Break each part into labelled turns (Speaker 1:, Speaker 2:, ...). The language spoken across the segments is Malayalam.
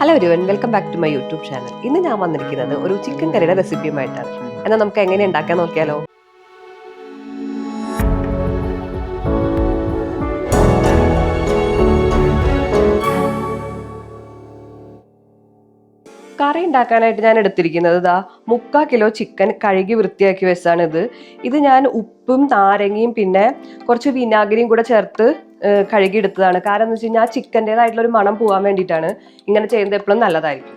Speaker 1: ഹലോ ഒരുവൻ welcome back to my YouTube channel ഇന്ന് ഞാൻ വന്നിരിക്കുന്നത് ഒരു ചിക്കൻ കറിയുടെ റെസിപ്പിയുമായിട്ടാണ് എന്നാൽ നമുക്ക് എങ്ങനെ ഉണ്ടാക്കാൻ നോക്കിയാലോ? കറി ഉണ്ടാക്കാനായിട്ട് ഞാൻ എടുത്തിരിക്കുന്നത് ഇതാ മുക്കാൽ കിലോ ചിക്കൻ കഴുകി വൃത്തിയാക്കി വെച്ചാണ് ഇത് ഇത് ഞാൻ ഉപ്പും നാരങ്ങയും പിന്നെ കുറച്ച് വിനാഗിരിയും കൂടെ ചേർത്ത് ഏഹ്, കഴുകി എടുത്തതാണ് കാരണം എന്ന് വെച്ച് കഴിഞ്ഞാൽ ആ ചിക്കന്റെതായിട്ടുള്ള ഒരു മണം പോകാൻ വേണ്ടിയിട്ടാണ് ഇങ്ങനെ ചെയ്യുന്നത്. എപ്പോഴും നല്ലതായിരിക്കും.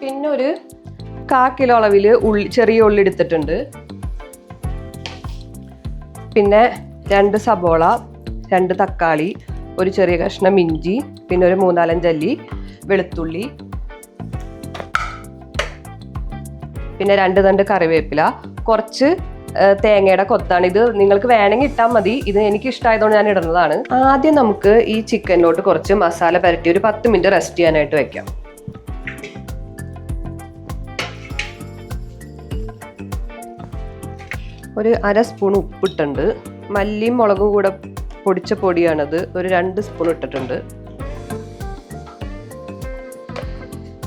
Speaker 1: പിന്നെ ഒരു കാ കിലോ അളവിൽ ഉള്ളി ചെറിയ ഉള്ളി എടുത്തിട്ടുണ്ട്. പിന്നെ രണ്ട് സബോള രണ്ട് തക്കാളി ഒരു ചെറിയ കഷ്ണം ഇഞ്ചി പിന്നെ ഒരു മൂന്നാലഞ്ചല്ലി വെളുത്തുള്ളി. പിന്നെ രണ്ട് തണ്ട് കറിവേപ്പില. കുറച്ച് തേങ്ങയുടെ കൊത്താണ്. ഇത് നിങ്ങൾക്ക് വേണമെങ്കിൽ ഇട്ടാൽ മതി. ഇത് എനിക്ക് ഇഷ്ടമായതുകൊണ്ട് ഞാൻ ഇടുന്നതാണ്. ആദ്യം നമുക്ക് ഈ ചിക്കനിലോട്ട് കുറച്ച് മസാല പുരട്ടി ഒരു പത്ത് മിനിറ്റ് റെസ്റ്റ് ചെയ്യാനായിട്ട് വെക്കാം. ഒരു അര സ്പൂൺ ഉപ്പിട്ടുണ്ട്. മല്ലിയും മുളകും കൂടെ പൊടിച്ച പൊടിയാണത്. ഒരു രണ്ട് സ്പൂൺ ഇട്ടിട്ടുണ്ട്.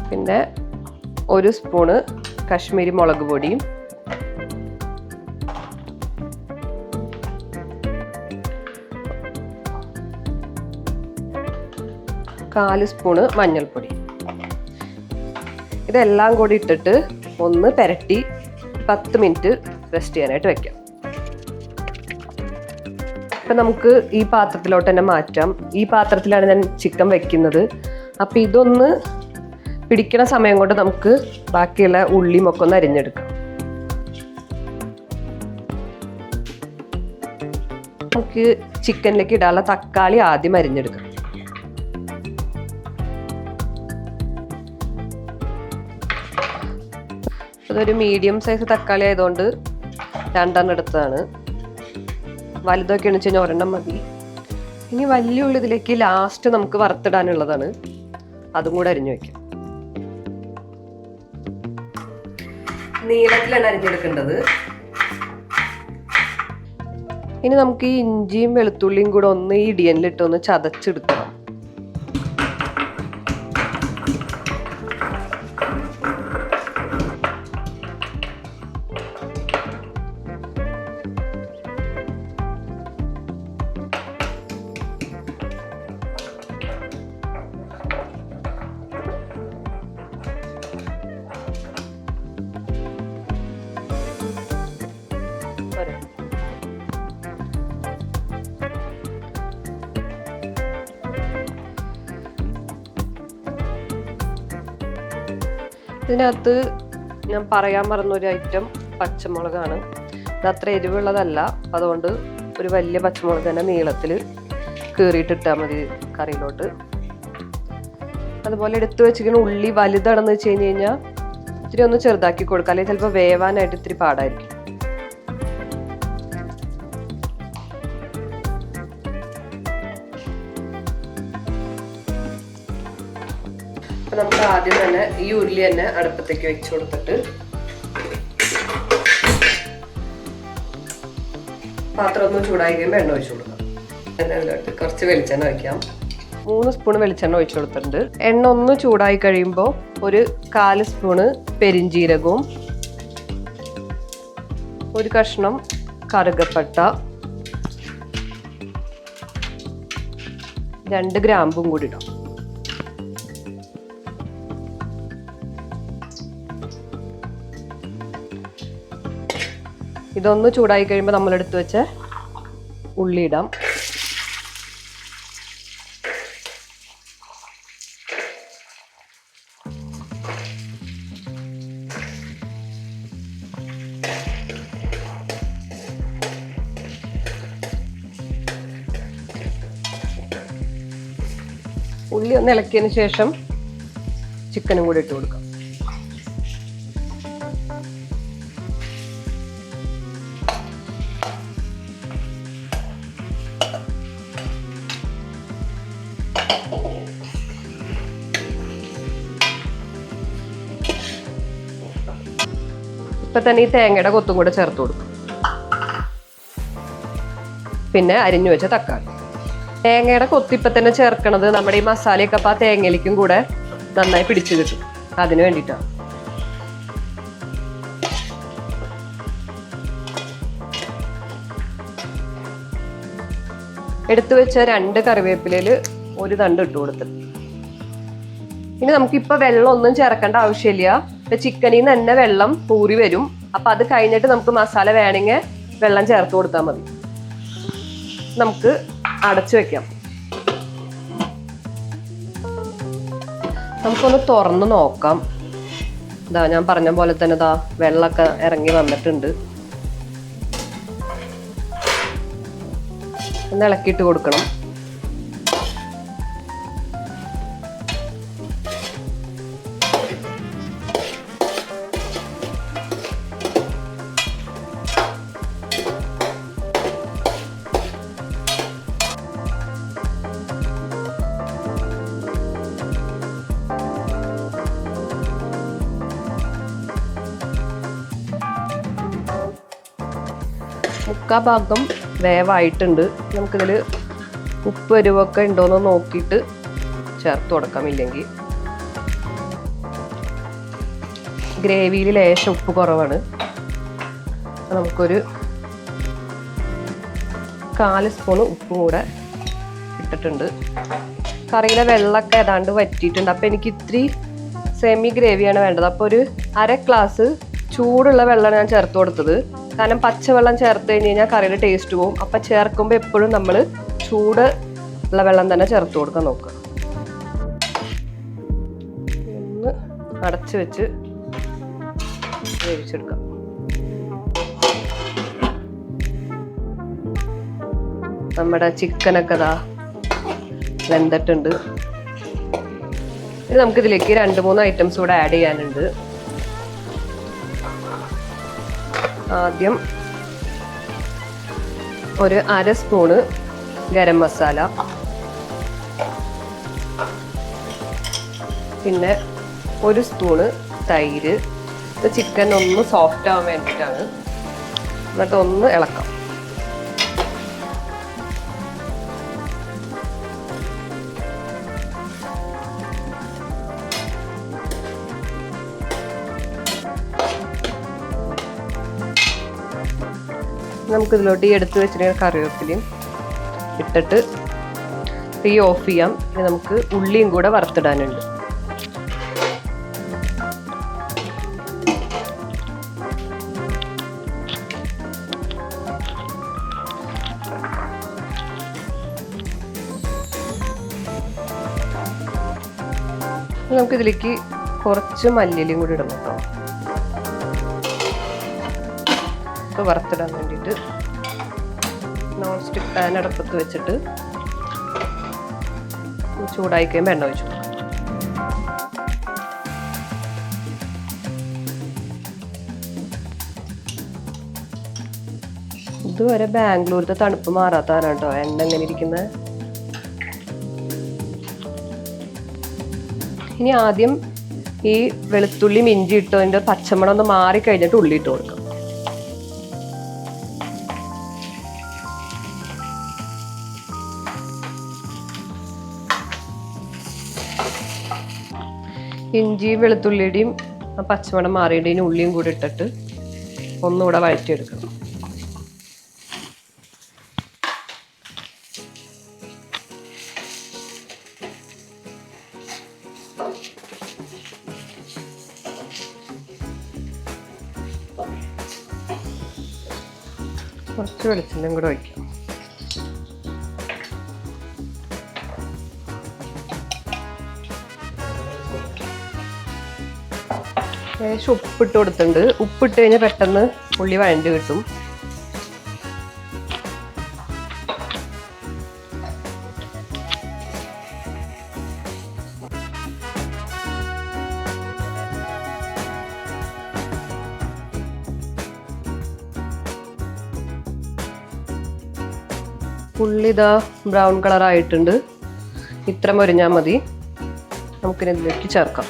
Speaker 1: പിന്നെ ഒരു സ്പൂണ് കാശ്മീരി മുളക് പൊടിയും കാൽ സ്പൂണ് മഞ്ഞൾപ്പൊടി. ഇതെല്ലാം കൂടി ഇട്ടിട്ട് ഒന്ന് പെരട്ടി പത്ത് മിനിറ്റ് റെസ്റ്റ് ചെയ്യാനായിട്ട് വെക്കാം. ഇപ്പം നമുക്ക് ഈ പാത്രത്തിലോട്ട് തന്നെ മാറ്റാം. ഈ പാത്രത്തിലാണ് ഞാൻ ചിക്കൻ വെക്കുന്നത്. അപ്പം ഇതൊന്ന് പിടിക്കണ സമയം കൊണ്ട് നമുക്ക് ബാക്കിയുള്ള ഉള്ളിയും ഒക്കെ ഒന്ന് അരിഞ്ഞെടുക്കാം. നമുക്ക് ചിക്കനിലേക്ക് ഇടാനുള്ള തക്കാളി ആദ്യം അരിഞ്ഞെടുക്കാം. അതൊരു മീഡിയം സൈസ് തക്കാളി ആയതുകൊണ്ട് രണ്ടെണ്ണം എടുത്തതാണ്. വലുതൊക്കെ വെച്ച് കഴിഞ്ഞാൽ ഒരെണ്ണം മതി. ഇനി വലിയ ഉള്ളി ഇതിലേക്ക് ലാസ്റ്റ് നമുക്ക് വറുത്തിടാനുള്ളതാണ്. അതും കൂടെ അരിഞ്ഞു വെക്കാം. നീളത്തിലാണ് അരിഞ്ഞെടുക്കേണ്ടത്. ഇനി നമുക്ക് ഈ ഇഞ്ചിയും വെളുത്തുള്ളിയും കൂടെ ഒന്ന് ഈ ഇടിയനിലിട്ട് ഒന്ന് ചതച്ചെടുക്കണം. ഇതിനകത്ത് ഞാൻ പറയാൻ മറന്ന ഒരു ഐറ്റം പച്ചമുളകാണ്. ഇത് അത്ര എരിവുള്ളതല്ല. അതുകൊണ്ട് ഒരു വലിയ പച്ചമുളക് തന്നെ നീളത്തിൽ കീറിയിട്ടിട്ടാൽ മതി കറിയിലോട്ട്. അതുപോലെ എടുത്തു വെച്ചിരിക്കുന്ന ഉള്ളി വലുതാണെന്ന് വെച്ച് കഴിഞ്ഞ് കഴിഞ്ഞാൽ ഇത്തിരി ഒന്ന് ചെറുതാക്കി കൊടുക്കുക അല്ലെങ്കിൽ ചിലപ്പോൾ വേവാനായിട്ട് ഇത്തിരി പാടായിരിക്കും. അപ്പൊ നമുക്ക് ആദ്യം തന്നെ ഈ ഉരുളി തന്നെ അടുപ്പത്തേക്ക് വെച്ച് കൊടുത്തിട്ട് പാത്രം ഒന്ന് ചൂടായി കഴിയുമ്പോൾ എണ്ണ ഒഴിച്ചു കൊടുക്കാം. എണ്ണ കുറച്ച് വെളിച്ചെണ്ണ ഒഴിക്കാം. മൂന്ന് സ്പൂൺ വെളിച്ചെണ്ണ ഒഴിച്ചു കൊടുത്തിട്ടുണ്ട്. എണ്ണ ഒന്ന് ചൂടായി കഴിയുമ്പോൾ ഒരു കാൽ സ്പൂണ് പെരിഞ്ജീരകവും ഒരു കഷ്ണം കറുകപ്പട്ട രണ്ട് ഗ്രാമ്പും കൂടി ഇടാം. ഇതൊന്ന് ചൂടായി കഴിയുമ്പോൾ നമ്മൾ എടുത്തു വെച്ച ഉള്ളി ഇടാം ഉള്ളി ഒന്ന് ഇളക്കിയതിന് ശേഷം ചിക്കനും കൂടി ഇട്ട് കൊടുക്കാം. ഇപ്പൊ തന്നെ ഈ തേങ്ങയുടെ കൊത്തും കൂടെ ചേർത്ത് കൊടുക്കും. പിന്നെ അരിഞ്ഞു വെച്ച തക്കാളി. തേങ്ങയുടെ കൊത്തിപ്പം തന്നെ ചേർക്കണത് നമ്മുടെ ഈ മസാലയൊക്കെ അപ്പം ആ തേങ്ങയിലേക്കും കൂടെ നന്നായി പിടിച്ചു കിട്ടും. അതിന് വേണ്ടിയിട്ടാണ് എടുത്തു വെച്ച രണ്ട് കറിവേപ്പിലയിൽ ഒരു തണ്ട് ഇട്ട് കൊടുത്തിട്ട് ഇനി നമുക്കിപ്പോൾ വെള്ളം ഒന്നും ചേർക്കേണ്ട ആവശ്യമില്ല. ചിക്കനിൽ നിന്ന് തന്നെ വെള്ളം പൂരി വരും. അപ്പൊ അത് കഴിഞ്ഞിട്ട് നമുക്ക് മസാല വേണമെങ്കിൽ വെള്ളം ചേർത്ത് കൊടുത്താൽ മതി. നമുക്ക് അടച്ചു വെക്കാം. നമുക്കൊന്ന് തുറന്ന് നോക്കാം. ഇതാ ഞാൻ പറഞ്ഞ പോലെ തന്നെ ഇതാ വെള്ളമൊക്കെ ഇറങ്ങി വന്നിട്ടുണ്ട്. ഒന്ന് ഇളക്കിയിട്ട് കൊടുക്കണം. മുക്കാ ഭാഗം വേവായിട്ടുണ്ട്. നമുക്കിതിൽ ഉപ്പ് എരിവൊക്കെ ഉണ്ടോയെന്ന് നോക്കിയിട്ട് ചേർത്ത് കൊടുക്കാം ഇല്ലെങ്കിൽ. ഗ്രേവിയിൽ ലേശം ഉപ്പ് കുറവാണ്. നമുക്കൊരു കാൽ സ്പൂൺ ഉപ്പും കൂടെ ഇട്ടിട്ടുണ്ട്. കറിയിലെ വെള്ളമൊക്കെ ഏതാണ്ട് വറ്റിയിട്ടുണ്ട്. അപ്പോൾ എനിക്ക് ഇത്തിരി സെമി ഗ്രേവിയാണ് വേണ്ടത്. അപ്പോൾ ഒരു അര ഗ്ലാസ് ചൂടുള്ള വെള്ളമാണ് ഞാൻ ചേർത്ത് കൊടുത്തത്. കാരണം പച്ചവെള്ളം ചേർത്ത് കഴിഞ്ഞ് കഴിഞ്ഞാൽ കറിയുടെ ടേസ്റ്റ് പോകും അപ്പം ചേർക്കുമ്പോൾ എപ്പോഴും നമ്മൾ ചൂട് ഉള്ള വെള്ളം തന്നെ ചേർത്ത് കൊടുക്കാൻ നോക്കുക. ഒന്ന് അടച്ചു വെച്ച് വേവിച്ചെടുക്കാം. നമ്മുടെ ചിക്കനൊക്കെ ഇതാ വെന്തിട്ടുണ്ട്. ഇനി നമുക്കിതിലേക്ക് രണ്ട് മൂന്ന് ഐറ്റംസ് കൂടെ ആഡ് ചെയ്യാനുണ്ട്. ആദ്യം ഒരു അര സ്പൂണ് ഗരം മസാല. പിന്നെ ഒരു സ്പൂണ് തൈര്. ചിക്കൻ ഒന്ന് സോഫ്റ്റ് ആവാൻ വേണ്ടിയിട്ടാണ്. എന്നിട്ട് ഒന്ന് ഇളക്കാം. നമുക്ക് ഇതിലോട്ട് ഈ എടുത്ത് വെച്ചിരിക്കുന്ന കറിവേപ്പിലയും ഇട്ടിട്ട് തീ ഓഫ് ചെയ്യാം. ഇനി നമുക്ക് ഉള്ളിയും കൂടെ വറുത്തിടാനുണ്ട്. നമുക്കിതിലേക്ക് കുറച്ച് മല്ലിയിലും കൂടി ഇടണം കേട്ടോ. ഇപ്പോൾ വറുത്തിടാൻ വേണ്ടിയിട്ട് നോൺ സ്റ്റിക്ക് പാൻ അടുപ്പത്ത് വെച്ചിട്ട് ചൂടായി കഴിയുമ്പോൾ എണ്ണ ഒഴിച്ചു. ഇതുവരെ ബാംഗ്ലൂരത്തെ തണുപ്പ് മാറാത്താണ് കേട്ടോ. എണ്ണ എങ്ങനെ ഇരിക്കുന്നത് ഇനി ആദ്യം ഈ വെളുത്തുള്ളി മിഞ്ചി ഇട്ടോ അതിന്റെ പച്ചമണം ഒന്ന് മാറി കഴിഞ്ഞിട്ട് ഉള്ളി ഇട്ട് കൊടുക്കാം. ഇഞ്ചിയും വെളുത്തുള്ളിയുടെയും പച്ചമണം മാറിയുടെയും ഉള്ളിയും കൂടി ഇട്ടിട്ട് ഒന്നുകൂടെ വഴറ്റിയെടുക്കണം. കുറച്ച് വെളിച്ചെണ്ണയും കൂടെ വയ്ക്കാം ലേശം ഉപ്പിട്ട് കൊടുത്തിട്ടുണ്ട്. ഉപ്പിട്ട് കഴിഞ്ഞാൽ പെട്ടെന്ന് ഉള്ളി വഴണ്ട് കിട്ടും. ഉള്ളി ഇതാ ബ്രൗൺ കളർ ആയിട്ടുണ്ട് ഇത്ര മൊരിഞ്ഞാൽ മതി. നമുക്കിനി ഇതിലേക്ക് ചേർക്കാം.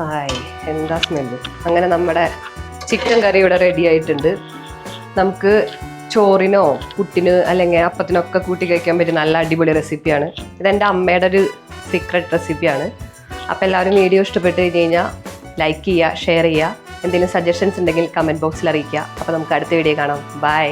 Speaker 1: ഹായ് എന്താ സ്മെല്ല് അങ്ങനെ നമ്മുടെ ചിക്കൻ കറി ഇവിടെ റെഡി ആയിട്ടുണ്ട്. നമുക്ക് ചോറിനോ പുട്ടിന് അല്ലെങ്കിൽ അപ്പത്തിനൊക്കെ കൂട്ടി കഴിക്കാൻ പറ്റിയ നല്ല അടിപൊളി റെസിപ്പിയാണ് ഇതെന്റെ അമ്മയുടെ ഒരു സീക്രട്ട് റെസിപ്പിയാണ് അപ്പോൾ എല്ലാവരും വീഡിയോ ഇഷ്ടപ്പെട്ട് കഴിഞ്ഞ് കഴിഞ്ഞാൽ ലൈക്ക് ചെയ്യുക ഷെയർ ചെയ്യുക. എന്തെങ്കിലും സജഷൻസ് ഉണ്ടെങ്കിൽ കമന്റ് ബോക്സിൽ അറിയിക്കുക. അപ്പോൾ നമുക്ക് അടുത്ത വീഡിയോ കാണാം. ബൈ